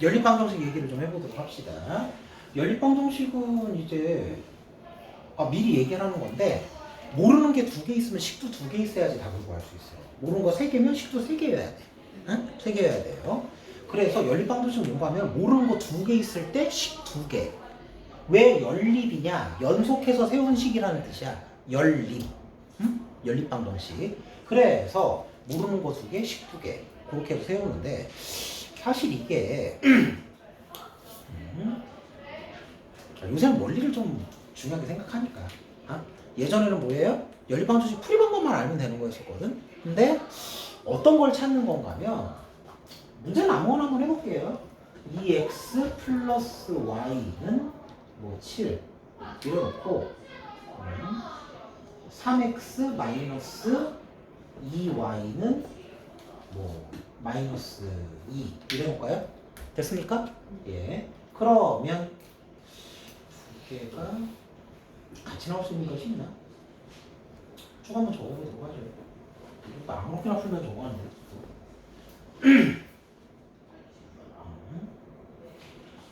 연립방정식 얘기를 좀 해보도록 합시다. 연립방정식은 이제 아, 미리 얘기를 하는 건데 모르는 게 두 개 있으면 식도 두 개 있어야지 답을 구할 수 있어요. 모르는 거 세 개면 식도 세 개여야 돼. 응? 세 개여야 돼요. 그래서 연립방정식 공부하면 모르는 거 두 개 있을 때 식 두 개. 왜 연립이냐? 연속해서 세운 식이라는 뜻이야. 연립. 응? 연립방정식. 그래서 모르는 거 두 개, 식 두 개. 그렇게 세우는데 사실 이게 음, 요새는 원리를 좀 중요하게 생각하니까 아? 예전에는 뭐예요? 연립방정식 풀이 방법만 알면 되는 거였었거든 근데 어떤 걸 찾는 건가 하면 문제는 아무거나 한번 해볼게요 2x 플러스 y는 뭐 7 이래놓고 음, 3x 마이너스 2y는 뭐 마이너스 2 이래 볼까요? 됐습니까? 예. 그러면 두 개가 같이 나올 수 있는 것이 있나? 쭉 한번 적어보도록 하죠. 이거 아무렇게나 풀면 적어하는데.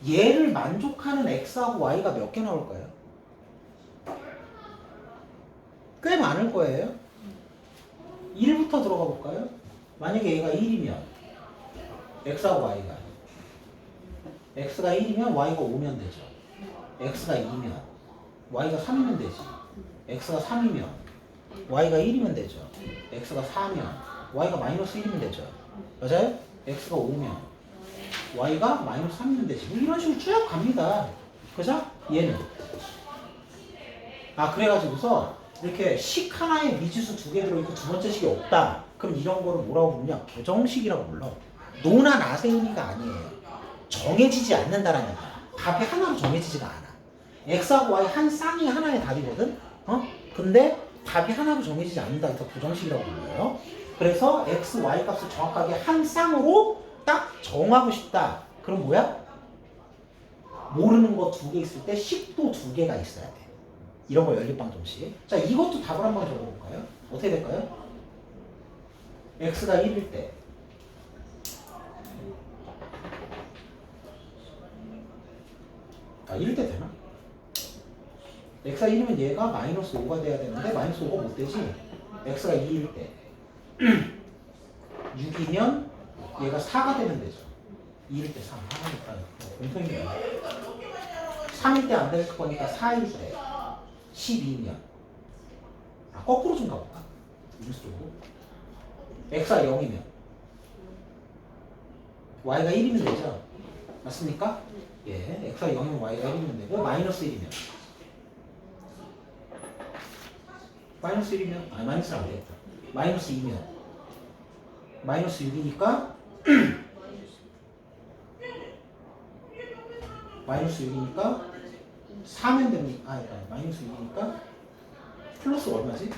얘를 만족하는 x하고 y가 몇 개 나올까요? 꽤 많을 거예요. 1부터 들어가 볼까요? 만약에 얘가 1이면 x하고 y가 x가 1이면 y가 5면 되죠. x가 2면 y가 3이면 되지. x가 3이면 y가 1이면 되죠. x가 4면 y가 마이너스 1이면 되죠. 맞아요? x가 5면 y가 마이너스 3이면 되지. 뭐 이런 식으로 쭉 갑니다. 그죠? 얘는. 아, 그래가지고서 이렇게 식 하나에 미지수 두 개 들어있고 두 번째 식이 없다. 그럼 이런 거를 뭐라고 부르냐? 개정식이라고 불러. 노나 나세윤이가 아니에요. 정해지지 않는다라는 얘기야. 답이 하나로 정해지지가 않아. x하고 y 한 쌍이 하나의 답이거든. 어? 근데 답이 하나로 정해지지 않는다. 그래서 부정식이라고 불러요. 그래서 x, y 값을 정확하게 한 쌍으로 딱 정하고 싶다. 그럼 뭐야? 모르는 거 두 개 있을 때 식도 두 개가 있어야 돼. 이런 거 연립방정식. 자, 이것도 답을 한번 적어볼까요? 어떻게 될까요? X가 1일 때. 아, 1일 때 되나? x가 1이면 얘가 마이너스 5가 돼야 되는데 마이너스 5가 못 되지? x가 2일 때. 6이면 얘가 4가 되면 되죠. 2일 때 3, 하나니까 공통이네요 3일 때 안 될 거니까 4일 때 12면. 아, 거꾸로 좀 가볼까? 이럴 수도 x가 0이면 y가 1이면 되죠 맞습니까? 예, x가 0이면 y가 1이면 되고 마이너스 1이면 마이너스 1이면 아 마이너스는 안 되겠다 마이너스 2면 마이너스 6이니까 마이너스 6이니까 4면 됩니까? 아, 아니, 마이너스 6이니까 플러스 얼마지?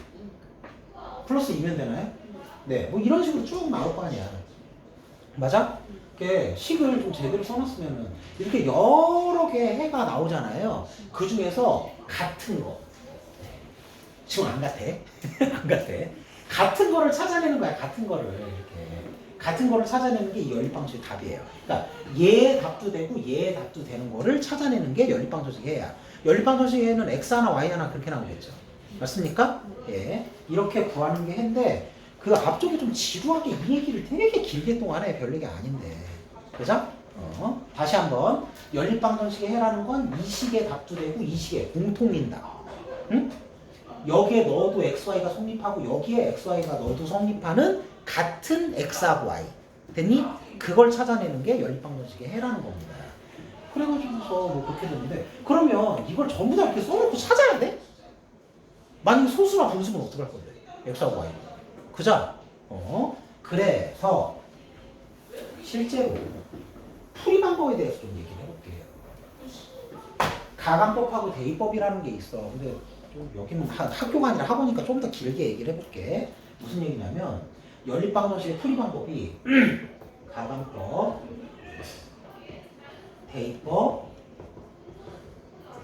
플러스 2면 되나요? 네, 뭐 이런 식으로 쭉 나올 거 아니야. 맞아? 이렇게 식을 좀 제대로 써놨으면은 이렇게 여러 개 해가 나오잖아요. 그 중에서 같은 거. 지금 안 같아. 안 같아. 같은 거를 찾아내는 거야. 같은 거를 이렇게. 같은 거를 찾아내는 게 이 연립방정식 답이에요. 그러니까 얘의 답도 되고 얘의 답도 되는 거를 찾아내는 게 연립방정식이에요. 연립방정식에는 x 하나 y 하나 그렇게 나오겠죠. 맞습니까? 예. 이렇게 구하는 게 해인데 그 앞쪽에 좀 지루하게 이 얘기를 되게 길게 동안 해. 별 얘기 아닌데. 그죠? 어. 다시 한번 연립방정식의 해라는 건 이 식의 답도 되고 이 식의 공통인다. 응? 여기에 넣어도 XY가 성립하고 여기에 XY가 넣어도 성립하는 같은 X하고 Y 됐니? 그걸 찾아내는 게 연립방정식의 해라는 겁니다. 그래가지고서 뭐 그렇게 됐는데 그러면 이걸 전부 다 이렇게 써놓고 찾아야 돼? 만약에 소수나 분수면 어떡할 건데? X하고 Y 그죠? 어? 그래서 실제로 풀이 방법에 대해서 좀 얘기를 해볼게요. 가감법하고 대입법이라는 게 있어. 근데 좀 여기는 하- 학교가 아니라 학원이니까 좀 더 길게 얘기를 해볼게. 무슨 얘기냐면 연립방정식의 풀이 방법이 가감법, 대입법,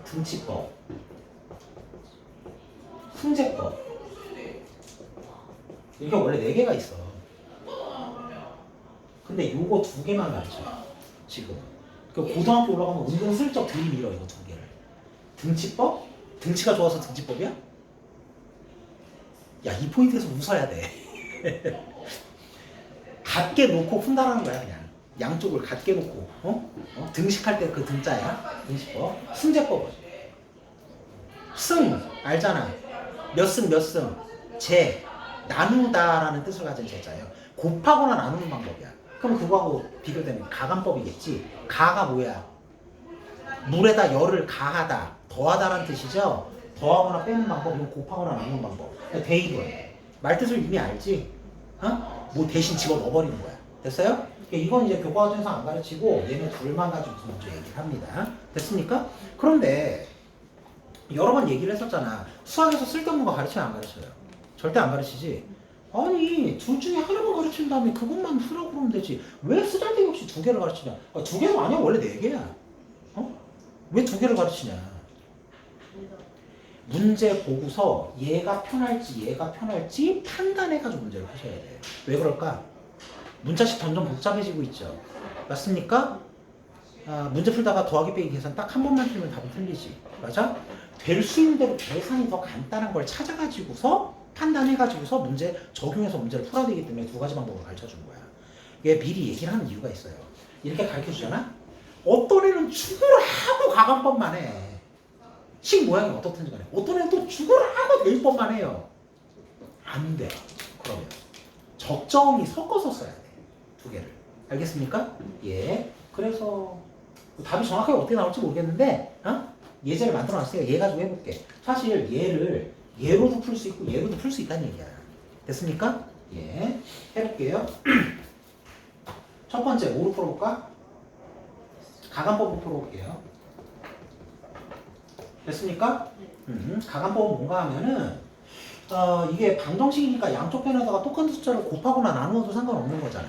등치법, 승제법 이게 원래 네 개가 있어. 근데 요거 두 개만 가르쳐. 지금. 그 고등학교 올라가면 은근슬쩍 들이밀어 이거 두 개를. 등치법? 등치가 좋아서 등치법이야? 야 이 포인트에서 웃어야 돼. 같게 놓고 푼다라는 거야 그냥. 양쪽을 같게 놓고 어? 어? 등식할 때 그 등자야 등식법. 승제법은 승 알잖아. 몇 승 몇 승. 제 나누다라는 뜻을 가진 제자예요. 곱하거나 나누는 방법이야. 그럼 그거하고 비교되면 가감법이겠지. 가가 뭐야? 물에다 열을 가하다, 더하다라는 뜻이죠. 더하거나 빼는 방법은 곱하거나 나누는 방법. 그러니까 대입은 말 뜻을 이미 알지. 어? 뭐 대신 집어 넣어버리는 거야. 됐어요? 그러니까 이건 이제 교과서에서 안 가르치고 얘는 둘만 가지고 먼저 얘기를 합니다. 됐습니까? 그런데 여러 번 얘기를 했었잖아. 수학에서 쓸데없는 거 가르치면 안 가르쳐요. 절대 안 가르치지. 아니 둘 중에 하나만 가르친 다음에 그것만 쓰라고 그러면 되지. 왜 쓰잘데기 없이 두 개를 가르치냐? 아, 두 개가 아니야 원래 네 개야. 어? 왜 두 개를 가르치냐? 문제 보고서 얘가 편할지 얘가 편할지 판단해가지고 문제를 푸셔야 돼요. 왜 그럴까? 문자식 점점 복잡해지고 있죠. 맞습니까? 아, 문제 풀다가 더하기 빼기 계산 딱 한 번만 틀면 답이 틀리지. 맞아? 될 수 있는 대로 계산이 더 간단한 걸 찾아가지고서 판단해가지고서 문제 적용해서 문제를 풀어야 되기 때문에 두 가지 방법을 가르쳐 준 거야. 이게 미리 얘기를 하는 이유가 있어요. 이렇게 가르쳐 주잖아? 어떤 애는 죽으라 하고 가감법만 해. 식 모양이 어떻든지 간에. 어떤 애는 또 죽으라 하고 대입법만 해요. 안 돼. 그러면. 적정히 섞어서 써야 돼. 두 개를. 알겠습니까? 예. 그래서 답이 정확하게 어떻게 나올지 모르겠는데, 어? 예제를 만들어 놨어요. 얘 가지고 해볼게. 사실 얘를 얘로도 풀 수 있고 얘로도 풀 수 있다는 얘기야. 됐습니까? 예. 해볼게요. 첫 번째, 뭐로 풀어볼까? 가감법으로 풀어볼게요. 됐습니까? 음, 가감법은 뭔가 하면은, 어, 이게 방정식이니까 양쪽 편에다가 똑같은 숫자를 곱하거나 나누어도 상관없는 거잖아.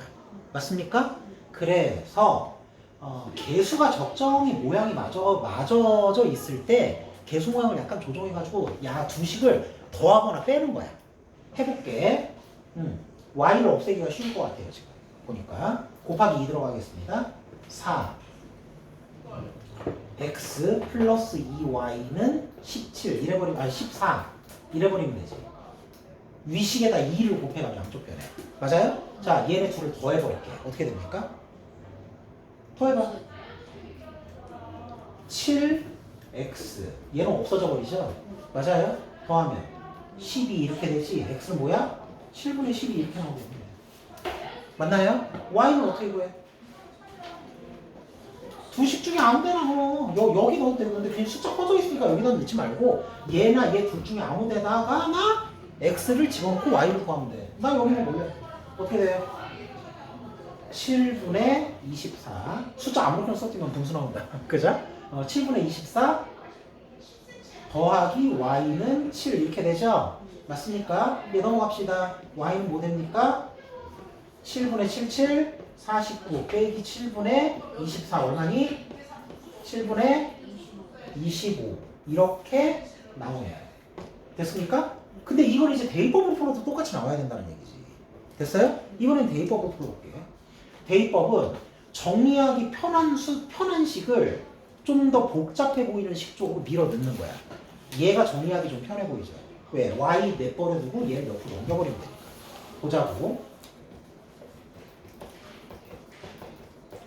맞습니까? 그래서, 어, 개수가 적정히 모양이 맞아, 맞아져 있을 때, 개수 모양을 약간 조정해가지고, 야, 두 식을 더하거나 빼는 거야. 해볼게. 음, y를 없애기가 쉬울 것 같아요, 지금. 보니까. 곱하기 2 들어가겠습니다. 4. x 플러스 2y는 17. 이래버리면, 아니, 14. 이래버리면 되지. 위식에다 2를 곱해가지고 양쪽 편에. 맞아요? 자, 얘네 둘을 더해버릴게. 어떻게 됩니까? 더해봐. 7x. 얘는 없어져 버리죠? 맞아요? 더하면 12 이렇게 되지. x는 뭐야? 7분의 12 이렇게 나오면 돼. 맞나요? y는 어떻게 구해? 두식 중에 아무 데나 넣어. 여, 여기 넣어도 되는 건데 그냥 숫자 꺼져 있으니까 여기다 넣지 말고 얘나 얘 둘 중에 아무 데다가 나 x를 집어넣고 y를 구하면 돼. 나 여기는 몰래. 어떻게 돼요? 7분의 24. 숫자 아무렇게나 썼지만 분수 나온다. 그죠? 어, 7분의 24 더하기 y는 7 이렇게 되죠? 맞습니까? 이제 넘어갑시다. y는 뭐 됩니까? 7분의 77, 49 빼기 7분의 24 얼마니? 7분의 25 이렇게 나오네요. 됐습니까? 근데 이걸 이제 대입법으로 풀어도 똑같이 나와야 된다는 얘기지. 됐어요? 이번엔 대입법으로 풀어볼게요. 대입법은 정리하기 편한 수, 편한 식을 좀 더 복잡해 보이는 식 쪽으로 밀어 넣는 거야. 얘가 정리하기 좀 편해 보이죠. 왜? y 내버려 두고 얘를 옆으로 넘겨버리면 되니까. 보자고.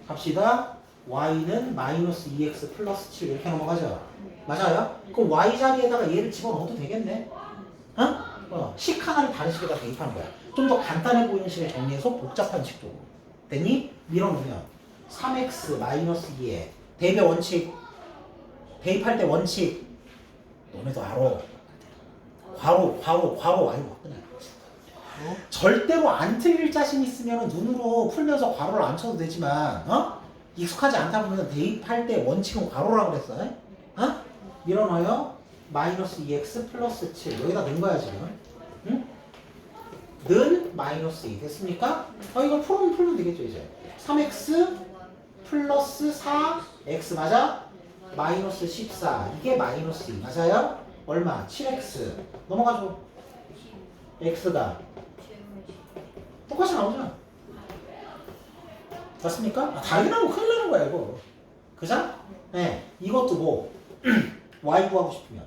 갑시다. y는 마이너스 2x 플러스 7 이렇게 넘어가죠. 맞아요? 그럼 y 자리에다가 얘를 집어넣어도 되겠네. 어? 어, 식 하나를 다른 식에다 대입하는 거야. 좀 더 간단해 보이는 식을 정리해서 복잡한 식 쪽으로. 됐니? 밀어놓으면 3x 마이너스 2에 대입의 원칙 대입할 때 원칙 너네도 알아. 괄호, 괄호, 괄호 알고 왔구나. 절대로 안 틀릴 자신 있으면 눈으로 풀면서 괄호를 안 쳐도 되지만, 어? 익숙하지 않다 보면 대입할 때 원칙은 괄호라고 그랬어. 어? 밀어넣어요. 마이너스 2x 플러스 7. 여기다 넣은 거야, 지금. 응? 는 마이너스 2. 됐습니까? 어, 이거 풀면 풀면 되겠죠, 이제. 3x 플러스 4x 맞아? 마이너스 14. 이게 마이너스 2. 맞아요? 얼마? 7x. 넘어가죠. x가 똑같이 나오잖아. 맞습니까? 아, 당연하고 큰일 나는 거야 이거. 그죠? 네. 이것도 뭐 y 구하고 싶으면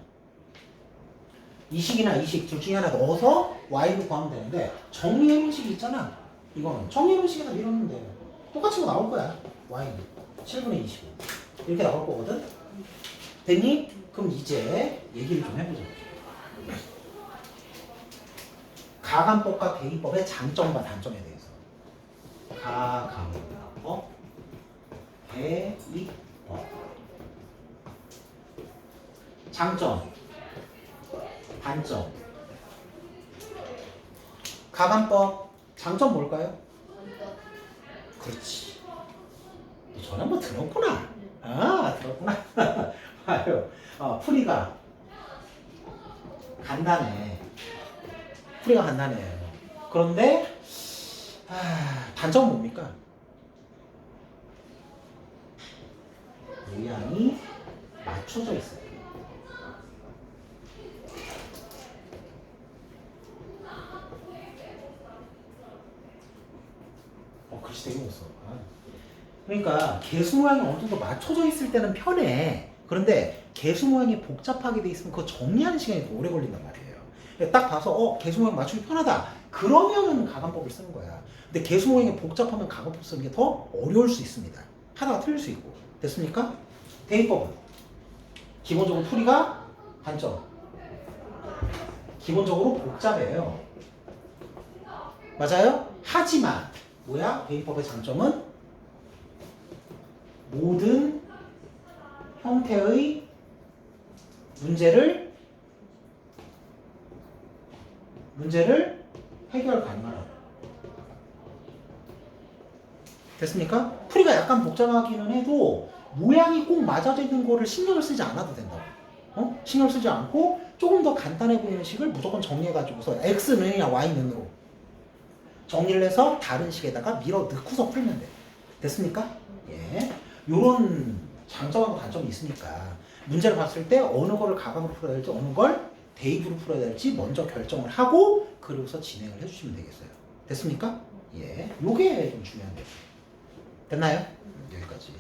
이식이나 이식 둘 중에 하나 넣어서 y를 구하면 되는데 정리해 방식이 있잖아. 이거는 정리해 방식에다 밀었는데 똑같이 거 나올 거야. y는 7분의 25 이렇게 나올 거거든. 됐니? 그럼 이제 얘기를 좀 해보자. 가감법과 대입법의 장점과 단점에 대해서. 가감법, 대입법. 장점, 단점. 가감법 장점 뭘까요? 그렇지. 너 전에 한번 들었구나. 아, 들었구나. 봐요. 어, 풀이가 간단해. 풀이가 간단해요. 그런데 아, 단점은 뭡니까? 모양이 맞춰져 있어요. 어, 글씨 되게 못. 그러니까 개수 모양이 어느 정도 맞춰져 있을 때는 편해. 그런데 개수 모양이 복잡하게 돼 있으면 그거 정리하는 시간이 더 오래 걸린단 말이에요. 그러니까 딱 봐서 어 개수 모양 맞추기 편하다. 그러면은 가감법을 쓰는 거야. 근데 개수 모양이 복잡하면 가감법 쓰는 게 더 어려울 수 있습니다. 하다가 틀릴 수 있고. 됐습니까? 대입법은 기본적으로 풀이가 단점. 기본적으로 복잡해요. 맞아요? 하지만 뭐야? 대입법의 장점은 모든 형태의 문제를 문제를 해결 가능하다. 됐습니까? 풀이가 약간 복잡하기는 해도 모양이 꼭 맞아져 있는 거를 신경을 쓰지 않아도 된다고. 어? 신경 쓰지 않고 조금 더 간단해 보이는 식을 무조건 정리해가지고서 x는이냐 y는으로 정리를 해서 다른 식에다가 밀어 넣고서 풀면 돼. 됐습니까? 예. 요런 장점하고 단점이 있으니까 문제를 봤을 때 어느 거를 가감으로 풀어야 될지 어느 걸 대입으로 풀어야 될지 먼저 결정을 하고 그리고서 진행을 해주시면 되겠어요. 됐습니까? 예. 요게 좀 중요한 거예요. 됐나요? 여기까지.